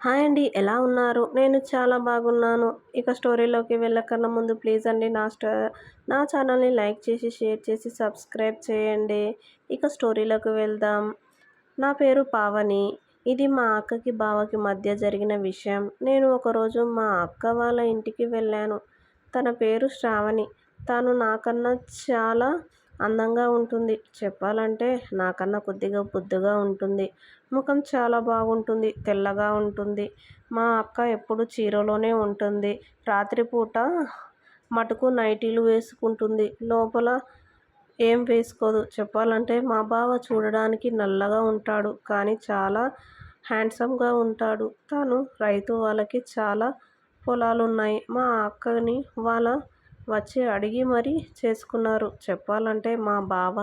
Hi అండి ఎలా ఉన్నారు? నేను చాలా బాగున్నాను. ఇక స్టోరీలోకి వెళ్ళకన్నా ముందు ప్లీజ్ అండి నా స్టో నా ఛానల్ని లైక్ చేసి షేర్ చేసి సబ్స్క్రైబ్ చేయండి. ఇక స్టోరీలోకి వెళ్దాం. నా పేరు పావని. ఇది మా అక్కకి బావకి మధ్య జరిగిన విషయం. నేను ఒకరోజు మా అక్క వాళ్ళ ఇంటికి వెళ్ళాను. తన పేరు శ్రావణి. తను నాకన్నా చాలా అందంగా ఉంటుంది. చెప్పాలంటే నాకన్నా కొద్దిగా బొద్దుగా ఉంటుంది. ముఖం చాలా బాగుంటుంది. తెల్లగా ఉంటుంది. మా అక్క ఎప్పుడు చీరలోనే ఉంటుంది. రాత్రిపూట మటుకు నైటీలు వేసుకుంటుంది. లోపల ఏం వేసుకోదు. చెప్పాలంటే మా బావ చూడడానికి నల్లగా ఉంటాడు. కానీ చాలా హ్యాండ్సమ్గా ఉంటాడు. తను రైతు వాళ్ళకి చాలా పొలాలు ఉన్నాయి మా అక్కని వాళ్ళ వచ్చి అడిగి మరీ చేసుకున్నారు. చెప్పాలంటే మా బావ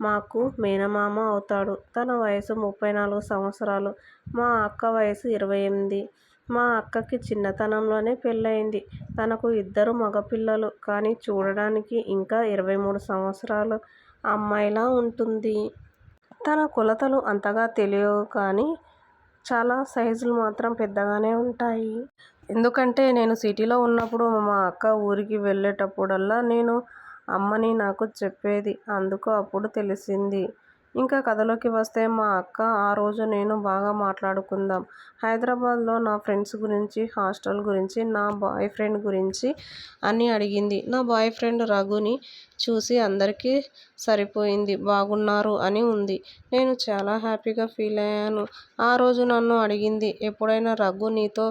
మాకు మేనమామ అవుతాడు. తన వయసు ముప్పై నాలుగు సంవత్సరాలు. మా అక్క వయసు ఇరవై ఎనిమిది. మా అక్కకి చిన్నతనంలోనే పెళ్ళయింది. తనకు ఇద్దరు మగపిల్లలు. కానీ చూడడానికి ఇంకా ఇరవై మూడు సంవత్సరాలు అమ్మాయిలా ఉంటుంది. తన కొలతలు అంతగా తెలియవు కానీ చాలా సైజులు మాత్రం పెద్దగానే ఉంటాయి. ఎందుకంటే నేను సిటీలో ఉన్నప్పుడు మా అక్క ఊరికి వెళ్ళేటప్పుడల్లా నేను అమ్మని నాకు చెప్పేది. అందుకు అప్పుడు తెలిసింది. ఇంకా కథలోకి వస్తే మా అక్క ఆ రోజు నేను బాగా మాట్లాడుకుందాం. హైదరాబాద్లో నా ఫ్రెండ్స్ గురించి హాస్టల్ గురించి నా బాయ్ ఫ్రెండ్ గురించి అని అడిగింది. నా బాయ్ ఫ్రెండ్ రఘుని చూసి అందరికీ సరిపోయింది బాగున్నారు అని ఉంది. నేను చాలా హ్యాపీగా ఫీల్ అయ్యాను. ఆ రోజు నన్ను అడిగింది ఎప్పుడైనా రఘు నీతో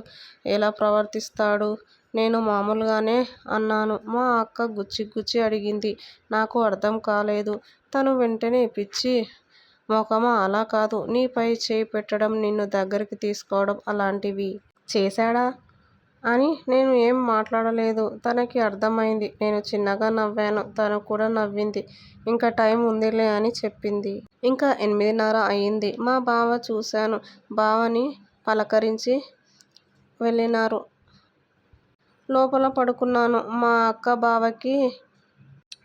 ఎలా ప్రవర్తిస్తాడు? నేను మామూలుగానే అన్నాను. మా అక్క గుచ్చి గుచ్చి అడిగింది నాకు అర్థం కాలేదు. తను వెంటనే పిచ్చి మొఖమా అలా కాదు. నీపై చేయి పెట్టడం నిన్ను దగ్గరికి తీసుకోవడం అలాంటివి చేశాడా? అని నేను ఏం మాట్లాడలేదు. తనకి అర్థమైంది. నేను చిన్నగా నవ్వాను. తను కూడా నవ్వింది. ఇంకా టైం ఉందిలే అని చెప్పింది. ఇంకా ఎనిమిదిన్నర అయింది. మా బావ చూశాను. బావని పలకరించి వెళ్ళినారు. లోపల పడుకున్నాను. మా అక్క బావకి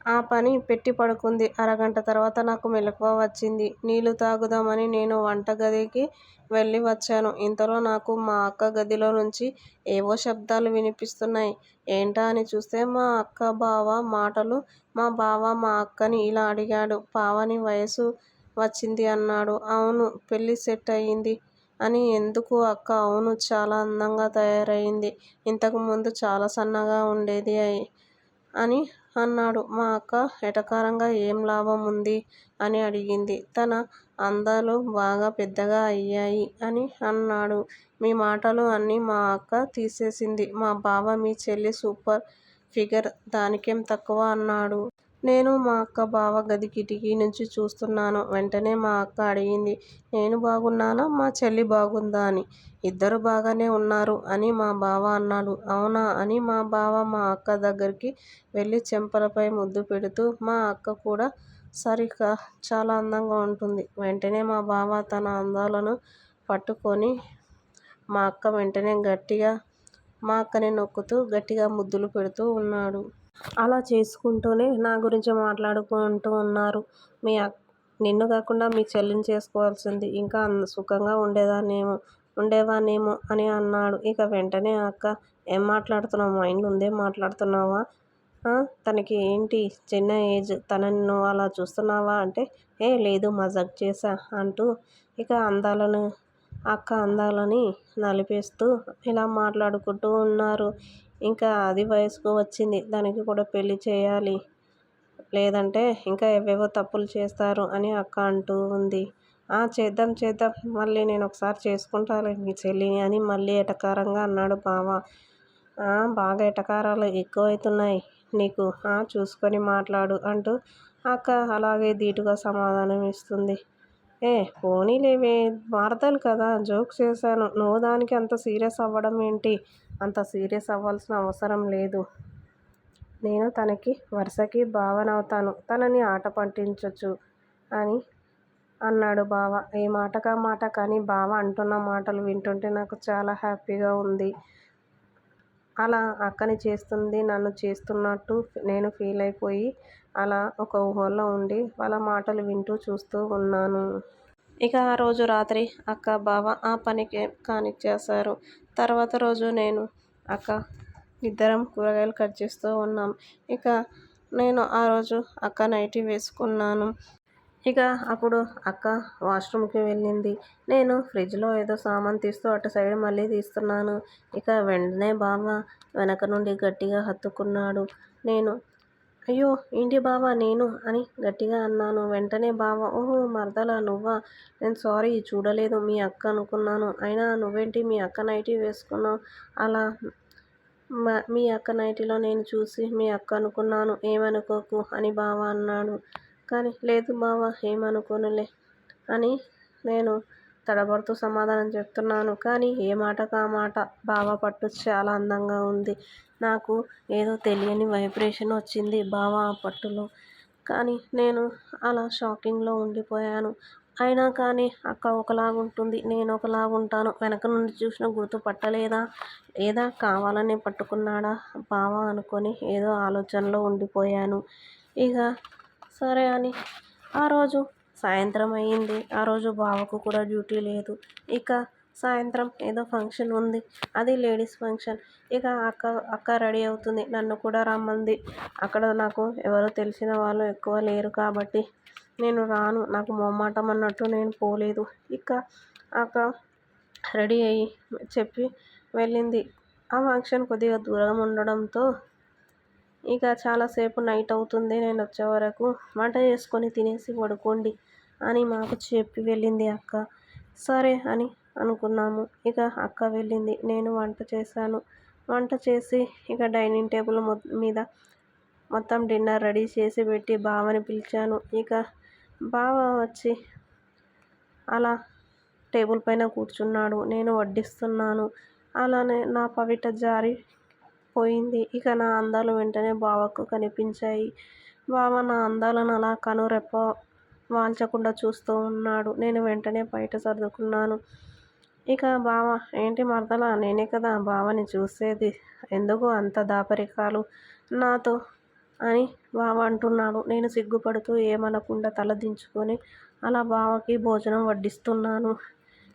ఆ పని పెట్టి పడుకుంది. అరగంట తర్వాత నాకు మెలకువ వచ్చింది. నీళ్ళు తాగుదామని నేను వంటగదికి వెళ్ళి వచ్చాను. ఇంతలో నాకు మా అక్క గదిలో నుంచి ఏవో శబ్దాలు వినిపిస్తున్నాయి. ఏంటా అని చూస్తే మా అక్క బావ మాటలు మా బావ మా అక్కని ఇలా అడిగాడు. పావని వయసు వచ్చింది అన్నాడు. అవును పెళ్ళి సెట్ అయ్యింది అని ఎందుకు అక్క? అవును చాలా అందంగా తయారయింది ఇంతకు ముందు చాలా సన్నగా ఉండేది అని అన్నాడు. మా అక్క ఎటకారంగా ఏం లాభం ఉంది? అని అడిగింది. తన అందాలు బాగా పెద్దగా అయ్యాయి అని అన్నాడు. మీ మాటలు అన్నీ మా అక్క తీసేసింది. మా బావ మీ చెల్లి సూపర్ ఫిగర్ దానికేం తక్కువ అన్నాడు. నేను మా అక్క బావ గది కిటికీ నుంచి చూస్తున్నాను. వెంటనే మా అక్క అడిగింది నేను బాగున్నానా? మా చెల్లి బాగుందా? అని. ఇద్దరు బాగానే ఉన్నారు అని మా బావ అన్నాడు. అవునా? అని మా బావ మా అక్క దగ్గరికి వెళ్ళి చెంపలపై ముద్దు పెడుతూ మా అక్క కూడా సరిగ్గా చాలా అందంగా ఉంటుంది. వెంటనే మా బావ తన అందాలను పట్టుకొని మా అక్క వెంటనే గట్టిగా మా అక్కని నొక్కుతూ గట్టిగా ముద్దులు పెడుతూ ఉన్నాడు. అలా చేసుకుంటూనే నా గురించి మాట్లాడుకుంటూ ఉన్నారు. మీ నిన్ను కాకుండా మీ చెల్లిని చేసుకోవాల్సింది. ఇంకా సుఖంగా ఉండేదాన్నేమో ఉండేవానేమో అని అన్నాడు. ఇక వెంటనే అక్క ఏం మాట్లాడుతున్నావు? మైండ్ ఉందే మాట్లాడుతున్నావా? తనకి ఏంటి? చిన్న ఏజ్. తనని నువ్వు అలా చూస్తున్నావా? అంటే ఏ లేదు మజాక్ చేసా అంటూ ఇక అందాలను అక్క అందాలని నలిపేస్తూ ఇలా మాట్లాడుకుంటూ ఉన్నారు. ఇంకా అది వయసుకు వచ్చింది. దానికి కూడా పెళ్ళి చేయాలి. లేదంటే ఇంకా ఏవేవో తప్పులు చేస్తారు అని అక్క అంటూ ఉంది. ఆ చేద్దాం చేద్దాం. మళ్ళీ నేను ఒకసారి చేసుకుంటాను మీ చెల్లిని అని మళ్ళీ ఎటకారంగా అన్నాడు బావ. బాగా ఎటకారాలు ఎక్కువవుతున్నాయి నీకు చూసుకొని మాట్లాడు అంటూ అక్క అలాగే ధీటుగా సమాధానం ఇస్తుంది. ఏ పోనీలేవే. వార్తలు కదా. జోక్స్ చేశాను. నువ్వు దానికి అంత సీరియస్ అవ్వడం ఏంటి? అంత సీరియస్ అవ్వాల్సిన అవసరం లేదు. నేను తనకి వరుసకి బావనవుతాను తనని ఆట పట్టించొచ్చు అని అన్నాడు బావ. ఏ మాటకా మాట కానీ బావ అంటున్న మాటలు వింటుంటే నాకు చాలా హ్యాపీగా ఉంది. అలా అక్కని చేస్తుంది నన్ను చేస్తున్నట్టు నేను ఫీల్ అయిపోయి అలా ఒక ఊహల్లో ఉండి వాళ్ళ మాటలు వింటూ చూస్తూ ఉన్నాను. ఇక ఆ రోజు రాత్రి అక్క బావ ఆ పనికి కానిచ్చేశారు. తర్వాత రోజు నేను అక్క ఇద్దరం కూరగాయలు కట్ చేస్తూ ఉన్నాం. ఇక నేను ఆ రోజు అక్క నైటీ వేసుకున్నాను. ఇక అప్పుడు అక్క వాష్రూమ్కి వెళ్ళింది. నేను ఫ్రిడ్జ్లో ఏదో సామాన్ తీస్తూ అటు సైడ్ మళ్ళీ తీస్తున్నాను. ఇక వెంటనే బావ వెనక నుండి గట్టిగా హత్తుకున్నాడు. నేను అయ్యో ఏంటి బావా నేను? అని గట్టిగా అన్నాను. వెంటనే బావ ఓహో మరదలా నువ్వా? నేను సారీ చూడలేదు మీ అక్క అనుకున్నాను. అయినా నువ్వేంటి మీ అక్క నైటీ వేసుకున్నావు? అలా మీ అక్క నైటీలో నేను చూసి మీ అక్క అనుకున్నాను. ఏమనుకోకు? అని బావ అన్నాడు. కానీ లేదు బావ ఏమనుకోనులే అని నేను తడబడుతూ సమాధానం చెప్తున్నాను. కానీ ఏ మాటకు ఆ మాట? బావ పట్టు చాలా అందంగా ఉంది. నాకు ఏదో తెలియని వైబ్రేషన్ వచ్చింది బావ ఆ పట్టులో. కానీ నేను అలా షాకింగ్లో ఉండిపోయాను. అయినా కానీ అక్క ఒకలాగుంటుంది నేను ఒకలాగుంటాను. వెనక నుండి చూసిన గుర్తుపట్టలేదా లేదా కావాలని పట్టుకున్నాడా? బావ అనుకొని ఏదో ఆలోచనలో ఉండిపోయాను. ఇక సరే అని. ఆ రోజు సాయంత్రం అయ్యింది. ఆ రోజు బావకు కూడా డ్యూటీ లేదు. ఇక సాయంత్రం ఏదో ఫంక్షన్ ఉంది. అది లేడీస్ ఫంక్షన్. ఇక అక్క అక్క రెడీ అవుతుంది. నన్ను కూడా రమ్మంది. అక్కడ నాకు ఎవరో తెలిసిన వాళ్ళు ఎక్కువ లేరు కాబట్టి నేను రాను. నాకు మొమ్మాటం అన్నట్టు నేను పోలేదు. ఇక అక్క రెడీ అయ్యి చెప్పి వెళ్ళింది. ఆ ఫంక్షన్ కొద్దిగా దూరం ఉండడంతో ఇక చాలాసేపు నైట్ అవుతుంది నేను వచ్చే వరకు వంట చేసుకొని తినేసి పడుకోండి అని మాకు చెప్పి వెళ్ళింది అక్క. సరే అని అనుకున్నాము. ఇక అక్క వెళ్ళింది. నేను వంట చేశాను. వంట చేసి ఇక డైనింగ్ టేబుల్ మీద మొత్తం డిన్నర్ రెడీ చేసి పెట్టి బావని పిలిచాను. ఇక బావ వచ్చి అలా టేబుల్ పైన కూర్చున్నాడు. నేను వడ్డిస్తున్నాను. అలానే నా పవిట జారి పోయింది. ఇక నా అందాలు వెంటనే బావకు కనిపించాయి. బావ నా అందాలను అలా కనురెప్ప వాల్చకుండా చూస్తూ ఉన్నాడు. నేను వెంటనే బయట సర్దుకున్నాను. ఇక బావ ఏంటి మరదలా? నేనే కదా బావని చూసేది. ఎందుకు అంత దాపరికాలు? నాతో అని బావ అంటున్నాడు. నేను సిగ్గుపడుతూ ఏమనకుండా తల దించుకొని అలా బావకి భోజనం వడ్డిస్తున్నాను.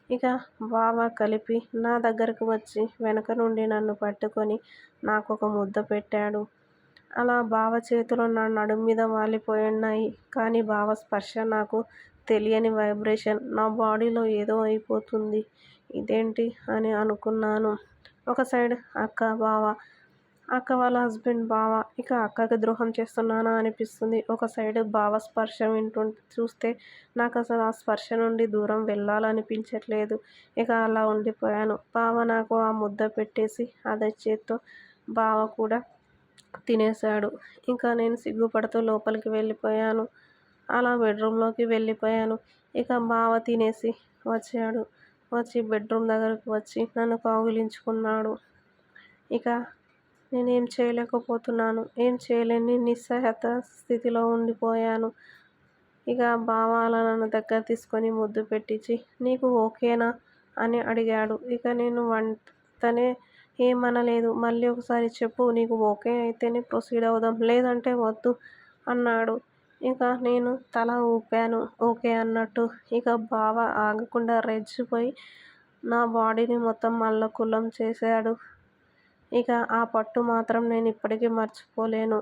ఇక బావ కలిపి నా దగ్గరకు వచ్చి వెనక నుండి నన్ను పట్టుకొని నాకు ఒక ముద్ద పెట్టాడు. అలా బావ చేతులు నా నడుము మీద వాలిపోయున్నాయి. కానీ బావ స్పర్శ నాకు తెలియని వైబ్రేషన్ నా బాడీలో ఏదో అయిపోతుంది. ఇదేంటి అని అనుకున్నాను. ఒక సైడ్ అక్క బావ అక్క వాళ్ళ హస్బెండ్ బావ ఇక అక్కకి ద్రోహం చేస్తున్నానా అనిపిస్తుంది. ఒక సైడ్ బావ స్పర్శ వింటు చూస్తే నాకు అసలు ఆ స్పర్శ నుండి దూరం వెళ్ళాలనిపించట్లేదు. ఇక అలా ఉండిపోయాను. బావ నాకు ఆ ముద్ద పెట్టేసి అదే చేత్తో బావ కూడా తినేశాడు. ఇంకా నేను సిగ్గుపడుతూ లోపలికి వెళ్ళిపోయాను. అలా బెడ్రూమ్లోకి వెళ్ళిపోయాను. ఇక బావ తినేసి వచ్చాడు. వచ్చి బెడ్రూమ్ దగ్గరకు వచ్చి నన్ను కౌగిలించుకున్నాడు. ఇక నేనేం చేయలేకపోతున్నాను. ఏం చేయలేని నిస్సహాయత స్థితిలో ఉండిపోయాను. ఇక బావాల నన్ను దగ్గర తీసుకొని ముద్దు పెట్టించి నీకు ఓకేనా? అని అడిగాడు. ఇక నేను వంటనే ఏమనలేదు. మళ్ళీ ఒకసారి చెప్పు నీకు ఓకే అయితేనే ప్రొసీడ్ అవుదాం. లేదంటే వద్దు అన్నాడు. ఇక నేను తల ఊపాను. ఓకే అన్నట్టు. ఇక బావ ఆగకుండా రెచ్చిపోయి నా బాడీని మొత్తం మల్లకుల్లం చేశాడు. ఇక ఆ పట్టు మాత్రం నేను ఇప్పటికీ మర్చిపోలేను.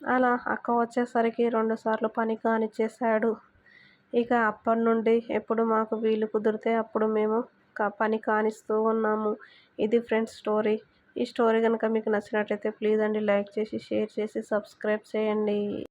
అలా అక్క వచ్చేసరికి రెండుసార్లు పని కానిచ్చేశాడు. ఇక అప్పటి నుండి ఎప్పుడు మాకు వీలు కుదిరితే అప్పుడు మేము పని కానిస్తూ ఉన్నాము. ఇది ఫ్రెండ్స్ స్టోరీ. ఈ స్టోరీ కనుక మీకు నచ్చినట్లయితే ప్లీజ్ అండి లైక్ చేసి షేర్ చేసి సబ్స్క్రైబ్ చేయండి.